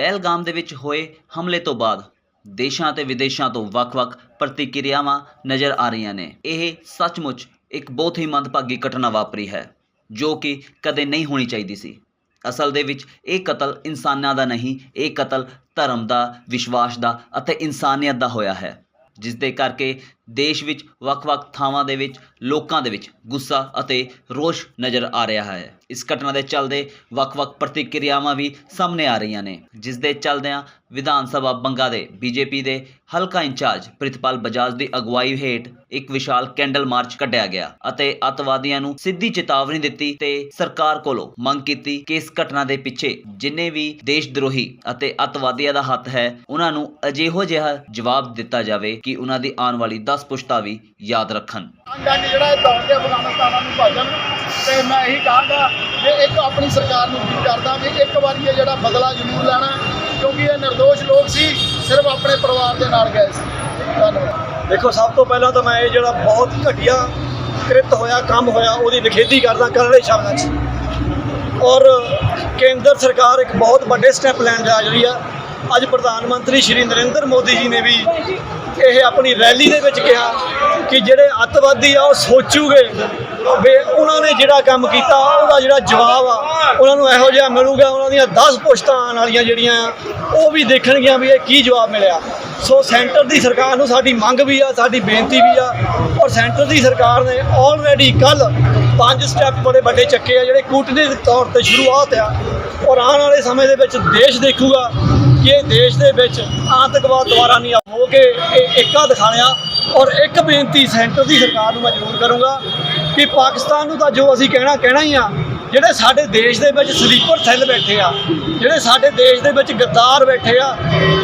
ਪਹਿਲਗਾਮ ਦੇ ਵਿੱਚ ਹੋਏ ਹਮਲੇ ਤੋਂ ਬਾਅਦ ਦੇਸ਼ਾਂ ਤੇ ਵਿਦੇਸ਼ਾਂ ਤੋਂ ਵੱਖ-ਵੱਖ ਪ੍ਰਤੀਕਿਰਿਆਵਾਂ ਨਜ਼ਰ ਆ ਰਹੀਆਂ ਨੇ। ਇਹ ਸੱਚਮੁੱਚ ਇੱਕ ਬਹੁਤ ਹੀ ਮੰਦਭਾਗੀ ਘਟਨਾ ਵਾਪਰੀ ਹੈ, ਜੋ ਕਿ ਕਦੇ ਨਹੀਂ ਹੋਣੀ ਚਾਹੀਦੀ ਸੀ। ਅਸਲ ਦੇ ਵਿੱਚ ਇਹ ਕਤਲ ਇਨਸਾਨਾਂ ਦਾ ਨਹੀਂ, ਇਹ ਕਤਲ ਧਰਮ ਦਾ, ਵਿਸ਼ਵਾਸ ਦਾ ਅਤੇ ਇਨਸਾਨੀਅਤ ਦਾ ਹੋਇਆ ਹੈ ਜਿਸ ਦੇ ਕਰਕੇ ਦੇਸ਼ ਵਿੱਚ ਵੱਖ-ਵੱਖ ਥਾਵਾਂ ਦੇ ਵਿੱਚ, ਲੋਕਾਂ ਦੇ ਵਿੱਚ ਗੁੱਸਾ ਅਤੇ ਰੋਸ਼ ਨਜ਼ਰ ਆ ਰਿਹਾ ਹੈ। ਇਸ ਘਟਨਾ ਦੇ ਚੱਲਦੇ ਵੱਖ-ਵੱਖ ਪ੍ਰਤੀਕਿਰਿਆਵਾਂ ਵੀ ਸਾਹਮਣੇ ਆ ਰਹੀਆਂ ਨੇ, ਜਿਸ ਦੇ ਚੱਲਦਿਆਂ ਵਿਧਾਨ ਸਭਾ ਬੰਗਾ ਦੇ ਬੀਜੇਪੀ ਦੇ ਹਲਕਾ ਇੰਚਾਰਜ ਪ੍ਰਿਤਪਾਲ ਬਜਾਜ ਦੀ ਅਗਵਾਈ ਹੇਠ ਇੱਕ ਵਿਸ਼ਾਲ ਕੈਂਡਲ ਮਾਰਚ ਕੱਢਿਆ ਗਿਆ ਅਤੇ ਅਤਵਾਦੀਆਂ ਨੂੰ ਸਿੱਧੀ ਚੇਤਾਵਨੀ ਦਿੱਤੀ ਤੇ ਸਰਕਾਰ ਕੋਲੋਂ ਮੰਗ ਕੀਤੀ ਕਿ ਇਸ ਘਟਨਾ ਦੇ ਪਿੱਛੇ ਜਿੰਨੇ ਵੀ ਦੇਸ਼ ਦਰੋਹੀ ਅਤੇ ਅਤਵਾਦੀਆਂ ਦਾ ਹੱਥ ਹੈ, ਉਹਨਾਂ ਨੂੰ ਅਜਿਹੋ ਜਿਹਾ ਜਵਾਬ ਦਿੱਤਾ ਜਾਵੇ ਕਿ ਉਹਨਾਂ ਦੀ ਆਉਣ ਵਾਲੀ 10 ਪੁਸ਼ਤਾ ਵੀ ਯਾਦ ਰੱਖਣ। ਜੰਗ ਜਿਹੜਾ ਇਹ ਦੌੜ ਕੇ ਅਫਗਾਨਿਸਤਾਨ ਨੂੰ ਭਾਜਣ ਤੇ ਮੈਂ ਇਹੀ ਕਹਾਂਗਾ ਕਿ ਇੱਕ ਆਪਣੀ ਸਰਕਾਰ ਨੂੰ ਅਪੀਲ ਕਰਦਾ ਵੀ ਇੱਕ ਵਾਰੀ ਇਹ ਜਿਹੜਾ ਬਦਲਾ ਜ਼ਰੂਰ ਲੈਣਾ ਕਿਉਂਕਿ ਇਹ નિર્ਦੋਸ਼ ਲੋਕ ਸੀ ਸਿਰਫ ਆਪਣੇ ਪਰਿਵਾਰ ਦੇ ਨਾਲ ਗਏ ਸੀ। ਧੰਨਵਾਦ। ਦੇਖੋ ਸਭ ਤੋਂ ਪਹਿਲਾਂ ਤਾਂ ਮੈਂ ਇਹ ਜਿਹੜਾ ਬਹੁਤ ਘਟੀਆ ਕ੍ਰਿਤ ਹੋਇਆ ਕੰਮ ਹੋਇਆ ਉਹਦੀ ਨਿਖੇਧੀ ਕਰਦਾ ਕਰੜੇ ਸ਼ਬਦਾਂ 'ਚ। ਔਰ ਕੇਂਦਰ ਸਰਕਾਰ ਇੱਕ ਬਹੁਤ ਵੱਡੇ ਸਟੈਪ ਲੈਣ ਜਾ ਰਹੀ ਆ। ਅੱਜ ਪ੍ਰਧਾਨ ਮੰਤਰੀ ਸ਼੍ਰੀ ਨਰਿੰਦਰ ਮੋਦੀ ਜੀ ਨੇ ਵੀ ਇਹ ਆਪਣੀ ਰੈਲੀ ਦੇ ਵਿੱਚ ਕਿਹਾ ਕਿ ਜਿਹੜੇ ਅੱਤਵਾਦੀ ਆ ਉਹ ਸੋਚੂਗੇ ਵੀ ਉਹਨਾਂ ਨੇ ਜਿਹੜਾ ਕੰਮ ਕੀਤਾ, ਉਹਦਾ ਜਿਹੜਾ ਜਵਾਬ ਆ, ਉਹਨਾਂ ਨੂੰ ਇਹੋ ਜਿਹਾ ਮਿਲੂਗਾ, ਉਹਨਾਂ ਦੀਆਂ 10 ਪੁਸ਼ਤਾਂ ਆਉਣ ਵਾਲੀਆਂ ਜਿਹੜੀਆਂ ਆ, ਉਹ ਵੀ ਦੇਖਣਗੀਆਂ ਵੀ ਇਹ ਕੀ ਜਵਾਬ ਮਿਲਿਆ। ਸੋ ਸੈਂਟਰ ਦੀ ਸਰਕਾਰ ਨੂੰ ਸਾਡੀ ਮੰਗ ਵੀ ਆ, ਸਾਡੀ ਬੇਨਤੀ ਵੀ ਆ, ਔਰ ਸੈਂਟਰ ਦੀ ਸਰਕਾਰ ਨੇ ਆਲਰੇਡੀ ਕੱਲ ਪੰਜ ਸਟੈਪ ਬੜੇ ਵੱਡੇ ਚੱਕੇ ਆ, ਜਿਹੜੇ ਕੂਟਨੀਤਿਕ ਤੌਰ ਤੇ ਸ਼ੁਰੂਆਤ ਆ, ਔਰ ਆਉਣ ਵਾਲੇ ਸਮੇਂ ਦੇ ਵਿੱਚ ਦੇਸ਼ ਦੇਖੂਗਾ ਕਿ ਇਹ ਦੇਸ਼ ਦੇ ਵਿੱਚ ਆਤੰਕਵਾਦ ਦੁਆਰਾ ਨਹੀਂ ਹੋ ਕੇ ਇਹ ਏਕਾ ਦਿਖਾਣਿਆ ਔਰ ਇੱਕ ਬੇਨਤੀ ਸੈਂਟਰ ਦੀ ਸਰਕਾਰ ਨੂੰ ਮੈਂ ਜ਼ਰੂਰ ਕਰੂੰਗਾ ਕਿ ਪਾਕਿਸਤਾਨ ਨੂੰ ਤਾਂ ਜੋ ਅਸੀਂ ਕਹਿਣਾ ਕਹਿਣਾ ਹੀ ਆ, ਜਿਹੜੇ ਸਾਡੇ ਦੇਸ਼ ਦੇ ਵਿੱਚ ਸਲੀਪਰ ਸੈੱਲ ਬੈਠੇ ਆ, ਜਿਹੜੇ ਸਾਡੇ ਦੇਸ਼ ਦੇ ਵਿੱਚ ਗੱਦਾਰ ਬੈਠੇ ਆ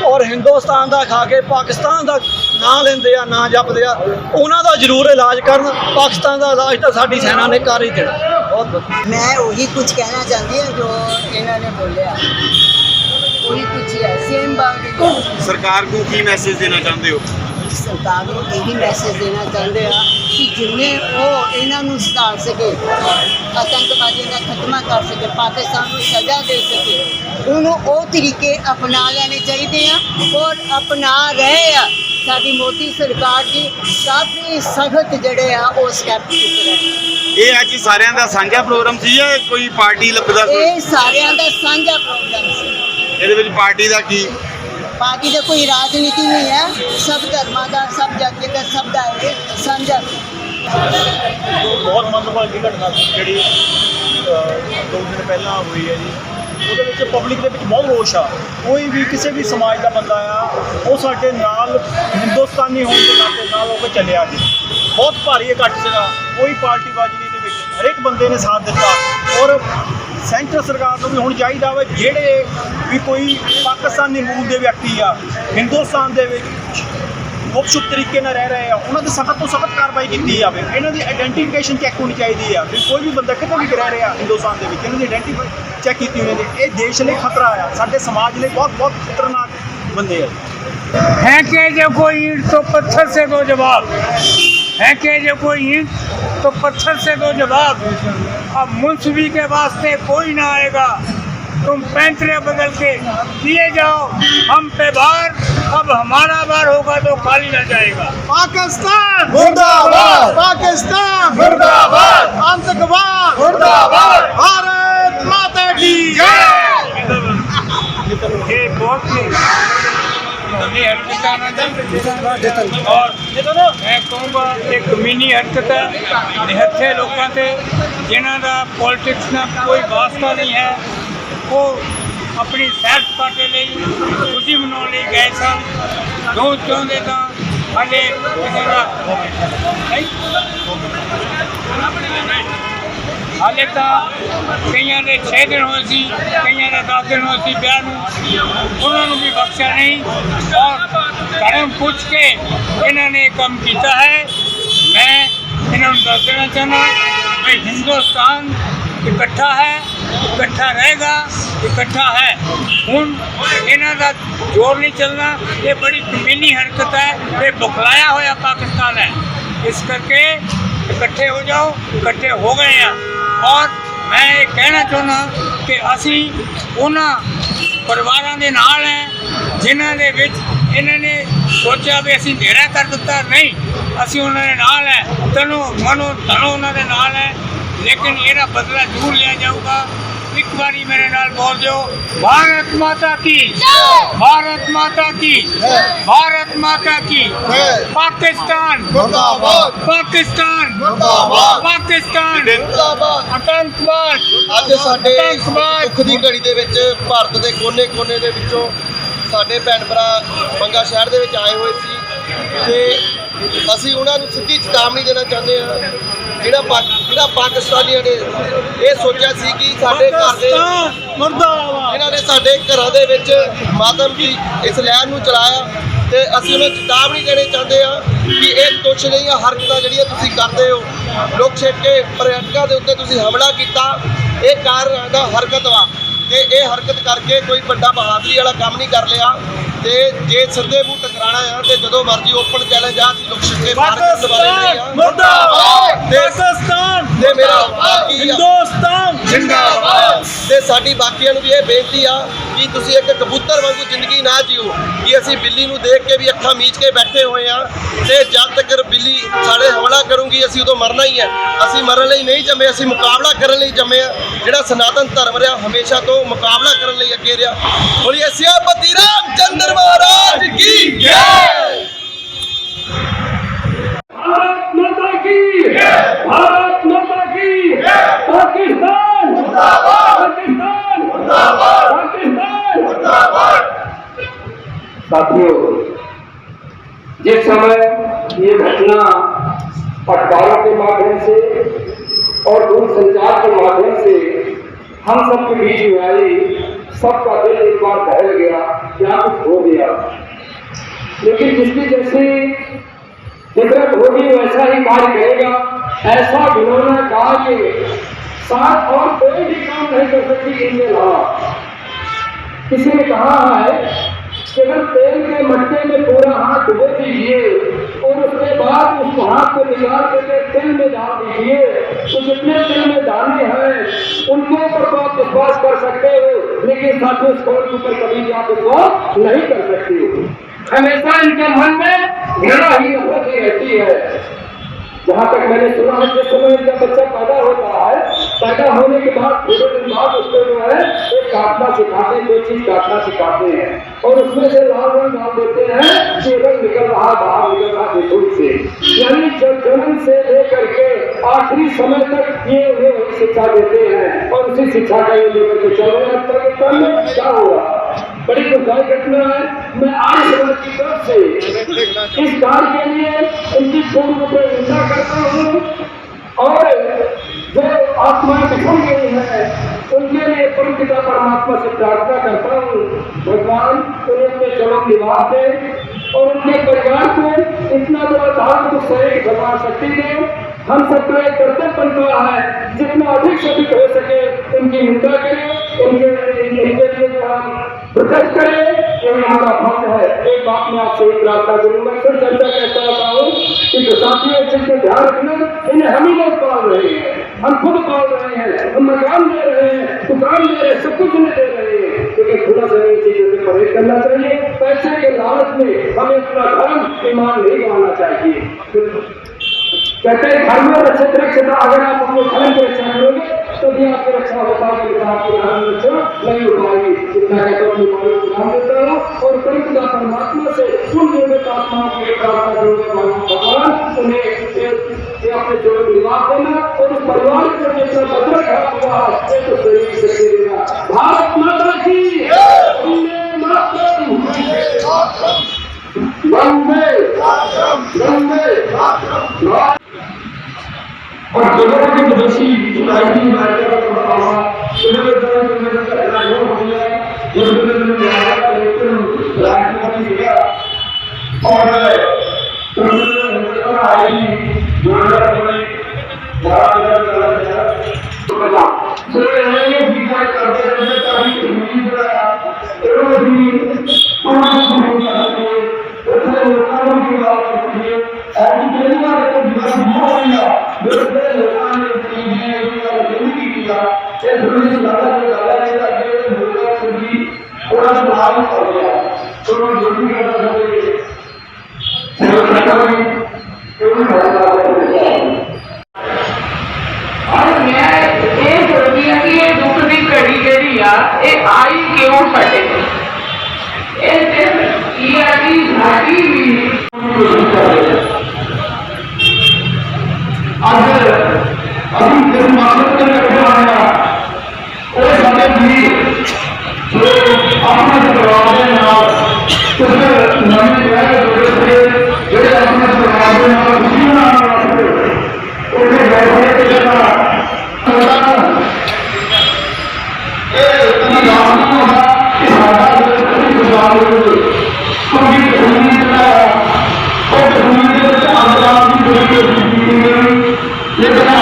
ਔਰ ਹਿੰਦੁਸਤਾਨ ਦਾ ਖਾ ਕੇ ਪਾਕਿਸਤਾਨ ਦਾ ਨਾਂ ਲੈਂਦੇ ਆ, ਨਾਂ ਜਪਦੇ ਆ, ਉਹਨਾਂ ਦਾ ਜ਼ਰੂਰ ਇਲਾਜ ਕਰਨ, ਪਾਕਿਸਤਾਨ ਦਾ ਇਲਾਜ ਤਾਂ ਸਾਡੀ ਸੈਨਾ ਨੇ ਕਰ ਹੀ ਦੇਣਾ। ਬਹੁਤ ਬਹੁਤ। ਮੈਂ ਉਹੀ ਕੁਝ ਕਹਿਣਾ ਚਾਹੁੰਦੀ ਹਾਂ ਜੋ ਇਹਨਾਂ ਨੇ ਬੋਲਿਆ। ਉਹੀ ਕੁਝ ਹੀ ਹੈ ਸੇਮ ਬਾਤ ਸਰਕਾਰ ਨੂੰ ਕੀ ਮੈਸੇਜ ਦੇਣਾ ਚਾਹੁੰਦੇ ਹੋ? ਸਰਕਾਰ ਨੂੰ ਇਹੀ ਮੈਸੇਜ ਦੇਣਾ ਚਾਹੁੰਦੇ ਆ ਕਿ ਜਿੰਨੇ ਉਹ ਇਹਨਾਂ ਨੂੰ ਸੁਧਾਰ ਸਕੇ ਆਤੰਕਵਾਦੀਆਂ ਦਾ ਖਤਮਾ ਕਰ ਸਕੇ ਪਾਕਿਸਤਾਨ ਨੂੰ ਸਜ਼ਾ ਦੇ ਸਕੇ ਉਹਨੂੰ ਉਹ ਤਰੀਕੇ ਅਪਣਾ ਲੈਣੇ ਚਾਹੀਦੇ ਆ ਔਰ ਅਪਣਾ ਰਹੇ ਆ। ਸਾਡੀ ਮੋਦੀ ਸਰਕਾਰ ਜੀ ਕਾਫੀ ਸਖਤ ਜਿਹੜੇ ਆ ਉਹ ਸਟੈਪ ਚੁੱਕ ਰਹੇ ਆ। ਇਹ ਅੱਜ ਹੀ ਸਾਰਿਆਂ ਦਾ ਸਾਂਝਾ ਪ੍ਰੋਗਰਾਮ ਸੀ ਜਾਂ ਕੋਈ ਪਾਰਟੀ ਲੱਭਦਾ ਸੀ? ਇਹ ਸਾਰਿਆਂ ਦਾ ਸਾਂਝਾ ਪ੍ਰੋਗਰਾਮ ਸੀ। ਇਹਦੇ ਵਿੱਚ ਪਾਰਟੀ ਦਾ ਕੀ? ਬਾਕੀ ਦਾ ਕੋਈ ਰਾਜਨੀਤੀ ਨਹੀਂ ਹੈ। ਸਭ ਧਰਮਾਂ ਦਾ ਸਭ ਜਾਤੀ ਦਾ ਸਭ ਦਾ ਇਹ ਸਾਂਝਾ ਬਹੁਤ ਮੰਦਭਾਗੀ ਘਟਨਾ ਸੀ ਜਿਹੜੀ ਦੋ ਦਿਨ ਪਹਿਲਾਂ ਹੋਈ ਹੈ ਜੀ ਉਹਦੇ ਵਿੱਚ ਪਬਲਿਕ ਦੇ ਵਿੱਚ ਬਹੁਤ ਰੋਸ਼ ਆ। ਕੋਈ ਵੀ ਕਿਸੇ ਵੀ ਸਮਾਜ ਦਾ ਬੰਦਾ ਆ ਉਹ ਸਾਡੇ ਨਾਲ ਹਿੰਦੁਸਤਾਨੀ ਹੋਣ ਦੇ ਨਾਤੇ ਨਾਲ ਹੋ ਕੇ ਚੱਲਿਆ ਜੀ। ਬਹੁਤ ਭਾਰੀ ਇਕੱਠ ਸੀਗਾ ਕੋਈ ਪਾਰਟੀਬਾਜ਼ੀ ਦੇ ਵਿੱਚ ਹਰੇਕ ਬੰਦੇ ਨੇ ਸਾਥ ਦਿੱਤਾ ਔਰ ਸੈਂਟਰ ਸਰਕਾਰ ਨੂੰ ਵੀ ਹੁਣ ਚਾਹੀਦਾ ਵਾ ਜਿਹੜੇ ਵੀ ਕੋਈ ਪਾਕਿਸਤਾਨੀ ਮੂਲ ਦੇ ਵਿਅਕਤੀ ਆ, ਹਿੰਦੁਸਤਾਨ ਦੇ ਵਿੱਚ ਗੁਪਸ਼ੁਪ ਤਰੀਕੇ ਨਾਲ ਰਹਿ ਰਹੇ ਆ, ਉਹਨਾਂ ਦੇ ਸਖਤ ਤੋਂ ਸਖਤ ਕਾਰਵਾਈ ਕੀਤੀ ਜਾਵੇ। ਇਹਨਾਂ ਦੀ ਆਈਡੈਂਟੀਫਿਕੇਸ਼ਨ ਚੈੱਕ ਹੋਣੀ ਚਾਹੀਦੀ ਆ ਵੀ ਕੋਈ ਵੀ ਬੰਦਾ ਕਿਤੇ ਵੀ ਰਹਿ ਰਿਹਾ ਹਿੰਦੁਸਤਾਨ ਦੇ ਵਿੱਚ, ਇਹਨਾਂ ਦੀ ਆਇਡੈਂਟੀਫਾਈ ਚੈੱਕ ਕੀਤੀ ਹੋਣੀ ਚਾਹੀਦੀ ਇਹ ਦੇਸ਼ ਲਈ ਖਤਰਾ ਆ, ਸਾਡੇ ਸਮਾਜ ਲਈ ਬਹੁਤ ਬਹੁਤ ਖਤਰਨਾਕ ਬੰਦੇ ਆ। ਹੈ ਕਿ ਜੇ ਕੋਈ ਈਟ ਤੋਂ ਪੱਥਰ ਸੇ ਦੋ ਜਵਾਬ फेंके जो कोई ईंट तो पत्थर से दो जवाब अब मुंसबी के वास्ते कोई ना आएगा तुम पैंतरे बदल के दिए जाओ हम पे बार अब हमारा बार होगा तो खाली ना जाएगा पाकिस्तान मुर्दाबाद पाकिस्तान मुर्दाबाद आतंकवाद मुर्दाबाद भारत माता की जय ये बहुत ही ये हरकत आना चाहिए। और ਮੈਂ ਕਹੂੰਗਾ ਇਹ ਕਮੀਨੀ ਹਰਕਤ ਹੈ ਨਿਹੱਥੇ ਲੋਕਾਂ ਤੇ ਜਿਨ੍ਹਾਂ ਦਾ ਪੋਲਿਟਿਕਸ ਨਾਲ ਕੋਈ ਵਾਸਤਾ ਨਹੀਂ ਹੈ ਉਹ ਆਪਣੀ ਸੈਰ ਸਪਾਟੇ ਲਈ ਖੁਸ਼ੀ ਮਨਾਉਣ ਲਈ ਗਏ ਸਨ ਜੋ ਚਾਹੁੰਦੇ ਤਾਂ ਹਾਲੇ ਕਿਸੇ ਦਾ ਨਹੀਂ ਹਾਲੇ ਤਾਂ ਕਈਆਂ ਦੇ 6 ਦਿਨ ਹੋਏ ਸੀ, ਕਈਆਂ ਦੇ 10 ਦਿਨ ਹੋਏ ਸੀ ਵਿਆਹ ਨੂੰ। ਉਹਨਾਂ ਨੂੰ ਵੀ ਬਖਸ਼ਿਆ ਨਹੀਂ। ਔਰ ਧਰਮ ਪੁੱਛ ਕੇ ਇਹਨਾਂ ਨੇ ਇਹ ਕੰਮ ਕੀਤਾ ਹੈ। ਮੈਂ ਇਹਨਾਂ ਨੂੰ ਦੱਸ ਦੇਣਾ ਚਾਹੁੰਦਾ ਕਿ ਹਿੰਦੁਸਤਾਨ ਇਕੱਠਾ ਹੈ, ਇਕੱਠਾ ਰਹੇਗਾ, ਇਕੱਠਾ ਹੈ। ਹੁਣ ਇਹਨਾਂ ਦਾ ਜ਼ੋਰ ਨਹੀਂ ਚੱਲਣਾ। ਇਹ ਬੜੀ ਕਮੀਨੀ ਹਰਕਤ ਹੈ। ਇਹ ਬੁਖਲਾਇਆ ਹੋਇਆ ਪਾਕਿਸਤਾਨ ਹੈ। ਇਸ ਕਰਕੇ ਇਕੱਠੇ ਹੋ ਜਾਓ, ਇਕੱਠੇ ਹੋ ਗਏ ਆ। ਔਰ ਮੈਂ ਇਹ ਕਹਿਣਾ ਚਾਹੁੰਦਾ ਕਿ ਅਸੀਂ ਉਹਨਾਂ ਪਰਿਵਾਰਾਂ ਦੇ ਨਾਲ ਹੈ, ਜਿਨ੍ਹਾਂ ਦੇ ਵਿੱਚ ਇਹਨਾਂ ਨੇ ਸੋਚਿਆ ਵੀ ਅਸੀਂ ਢੇਰਾ ਕਰ ਦਿੱਤਾ। ਨਹੀਂ, ਅਸੀਂ ਉਹਨਾਂ ਦੇ ਨਾਲ ਹੈ। ਤਨੋ ਮਨੋ ਧਨੋ ਉਹਨਾਂ ਦੇ ਨਾਲ ਹੈ। ਲੇਕਿਨ ਇਹਦਾ ਬਦਲਾ ਜ਼ਰੂਰ ਲਿਆ ਜਾਊਗਾ। ਇੱਕ ਵਾਰੀ ਮੇਰੇ ਨਾਲ ਬੋਲ ਦਿਓ ਭਾਰਤ ਮਾਤਾ ਕੀ ਭਾਰਤ ਮਾਤਾ ਕੀ ਭਾਰਤ ਮਾਤਾ ਕੀ ਪਾਕਿਸਤਾਨ! ਮੁਰਦਾਬਾਦ! ਪਾਕਿਸਤਾਨ! ਮੁਰਦਾਬਾਦ! ਪਾਕਿਸਤਾਨ! ਮੁਰਦਾਬਾਦ ਆਤੰਕਵਾਦ! ਅੱਜ ਸਾਡੇ ਦੁੱਖ ਦੀ ਘੜੀ ਦੇ ਵਿੱਚ ਭਾਰਤ ਦੇ ਕੋਨੇ-ਕੋਨੇ ਦੇ ਵਿੱਚੋਂ ਸਾਡੇ ਭੈਣ ਭਰਾ ਬੰਗਾ ਸ਼ਹਿਰ ਦੇ ਵਿੱਚ ਆਏ ਹੋਏ ਸੀ ਤੇ ਅਸੀਂ ਉਹਨਾਂ ਨੂੰ ਸਿੱਧੀ ਚੇਤਾਵਨੀ ਦੇਣਾ ਚਾਹੁੰਦੇ ਹਾਂ ਜਿਹੜਾ ਜਿਹੜਾ ਪਾਕਿਸਤਾਨੀਆਂ ਨੇ ਇਹ ਸੋਚਿਆ ਸੀ ਕਿ ਸਾਡੇ ਘਰ ਦੇ ਮੁਰਦਾਬਾਦ। ਇਹਨਾਂ ਨੇ ਸਾਡੇ ਘਰਾਂ ਦੇ ਵਿੱਚ ਮਾਤਮ ਦੀ ਇਸ ਲਹਿਰ ਨੂੰ ਚਲਾਇਆ ਤੇ ਅਸੀਂ ਉਹਨਾਂ ਚੇਤਾਵਨੀ ਦੇਣੀ ਚਾਹੁੰਦੇ ਆ ਕਿ ਇਹ ਤੁੱਛ ਨਹੀਂ ਆ ਹਰਕਤਾਂ ਜਿਹੜੀਆਂ ਤੁਸੀਂ ਕਰਦੇ ਹੋ। ਲੋਕ ਛੇਕੇ ਪਰਯਟਕਾਂ ਦੇ ਉੱਤੇ ਤੁਸੀਂ ਹਮਲਾ ਕੀਤਾ। ਇਹ ਕਾਰਨ ਦਾ ਹਰਕਤ ਵਾ ਤੇ ਇਹ ਹਰਕਤ ਕਰਕੇ ਕੋਈ ਵੱਡਾ ਬਹਾਦਰੀ ਵਾਲਾ ਕੰਮ ਨਹੀਂ ਕਰ ਲਿਆ। ਤੇ ਜੇ ਸਿੱਧੇ ਮੂੰਹ ਟਕਰਾਣਾ ਆ ਤੇ ਜਦੋਂ ਮਰਜ਼ੀ ਓਪਨ ਚੈਲੰਜ ਆ ਅਸੀਂ ਲੋਕ ਨਹੀਂ ਆ। ਮੁਰਦਾਬਾਦ! ਤੇ- ਪਾਕਿਸਤਾਨ ਤੇ ਮੇਰਾ ਹਿੰਦੁਸਤਾਨ ਜਿੰਦਾਬਾਦ ਤੇ ਸਾਡੀ ਬਾਕੀਆਂ ਨੂੰ ਵੀ ਇਹ ਬੇਨਤੀ ਆ ਵੀ ਤੁਸੀਂ ਇੱਕ ਕਬੂਤਰ ਵਾਂਗੂ ਜ਼ਿੰਦਗੀ ਨਾ ਜੀਓ। ਕਿ ਅਸੀਂ ਬਿੱਲੀ ਨੂੰ ਦੇਖ ਕੇ ਵੀ ਅੱਖਾਂ ਮੀਚ ਕੇ ਬੈਠੇ ਹੋਏ ਆ ਤੇ ਜਦ ਤੱਕ ਬਿੱਲੀ ਸਾਡੇ ਹਮਲਾ ਕਰੂਗੀ, ਅਸੀਂ ਉਦੋਂ ਮਰਨਾ ਹੀ ਹੈ ਅਸੀਂ ਮਰਨ ਲਈ ਨਹੀਂ ਜੰਮੇ, ਅਸੀਂ ਮੁਕਾਬਲਾ ਕਰਨ ਲਈ ਜੰਮੇ ਆ। ਜਿਹੜਾ ਸਨਾਤਨ ਧਰਮ ਰਿਹਾ, ਹਮੇਸ਼ਾ ਤੋਂ ਮੁਕਾਬਲਾ ਕਰਨ ਲਈ ਅੱਗੇ ਰਿਹਾ। ਬੋਲੀਏ, ਸਿਆਪਤੀ ਰਾਮ ਚੰਦਰ ਮਹਾਰਾਜ ਕੀ ਜੈ! की पाकिस्तान। पाकिस्तान। पाकिस्तान साथियों जिस समय ये घटना अखबारों के माध्यम से और दूरसंचार के माध्यम से हम सबके बीच में आई सबका दिल एक बार दहल गया क्या कुछ हो गया। लेकिन जिसकी जैसी फितरत होगी वैसा ही कार्य करेगा। ऐसा घिनौना कार्य साथ और कोई भी काम नहीं कर सकती इनके अलावा। किसी ने कहा है कि अगर तेल के मटके में पूरा हाथ डुबो दीजिए और उसके बाद उस हाथ को निकाल करके तेल में डाल दीजिए तो जितने तेल में दाने हैं, उनके ऊपर तो आप विश्वास कर सकते हो, लेकिन साथियों इस कौन के ऊपर कभी भी आप विश्वास नहीं कर सकते हमेशा इनके मन में घृणा ही नफरत ही रहती है। जहाँ तक मैंने सुना है, जिस समय इनका बच्चा पैदा होता है, पैदा होने के बाद थोड़े दिन बाद उसको जो है, एक काटना सिखाते कोई चीज़ काटना सिखाते हैं। और उसमें से लाल रंग डाल देते हैं कि रंग निकल रहा, बाहर निकल रहा, देखो से यानी जब जन्म से लेकर के आखिरी समय तक ये उन्हें शिक्षा देते हैं। और उसी शिक्षा का ये लेकर के चल पाकिस्तान क्या हुआ? बड़ी दुखदायी घटना है। मैं आज की तरफ़ से इस कार्य के लिए उनकी पूर्ण रूप निंदा करता हूँ। और जो आत्माएँ बिखर गई हैं, उनके लिए परम पिता परमात्मा से प्रार्थना करता हूँ। भगवान, उन्हें अपने चरण निवास दे और उनके परिवार को इतना बड़ा धार्मिक दुख सहे भगवान शक्ति दे। हम सबका एक कर्तव्य बनता है, जितना अधिक से अधिक हो सके उनकी निंदा करें, उनके इनके लिए हम प्रोटेस्ट करें यही हमारा फ़र्ज़ है। एक बात मैं आपसे एक प्रार्थना करूँगा, फिर चर्चा करता रहता हूँ कि जो साथियों इस चीज़ को ध्यान रखना, इन्हें हम ही लोग पाल रहे हैं। हम खुद पाल रहे हैं, हम मकान दे रहे हैं, दुकान दे रहे हैं, सब कुछ दे रहे हैं। लेकिन थोड़ा सा इन चीज़ों से परहेज करना चाहिए, पैसे के लालच में हमें अपना धर्म, ईमान नहीं गंवाना चाहिए। कहते हैं घर में रक्षित रक्षित अगर आप अपने धर्म की रक्षा करोगे तो तभी आपको रक्षा होता है कि आपकी आनंद नहीं उठाएगी चिंता का तो बीमारी ध्यान देता रहो और परितुदा परमात्मा से उन निर्मित आत्माओं की प्रार्थना जोड़ने वाला भगवान उन्हें अपने जोड़ विवाह देना और उस परिवार को जितना बदल रखा हुआ है तो शरीर से देना भारत माता की वंदे वंदे और दुनिया की दोषी ਸਾਡੀ ਮਾਰਕੀਟ ਦਾ ਬਤਾਵਾ ਉਹਦੇ ਤੋਂ ਮੈਂ ਕਰਦਾ ਹੋ ਗਿਆ ਉਹਦੇ ਤੋਂ ਮੈਂ ਕਰਿਆ ਕਲੈਕਟਰ ਨੂੰ ਰਾਸ਼ਟਰਪਤੀ ਸੀਗਾ ਔਰ যেখানে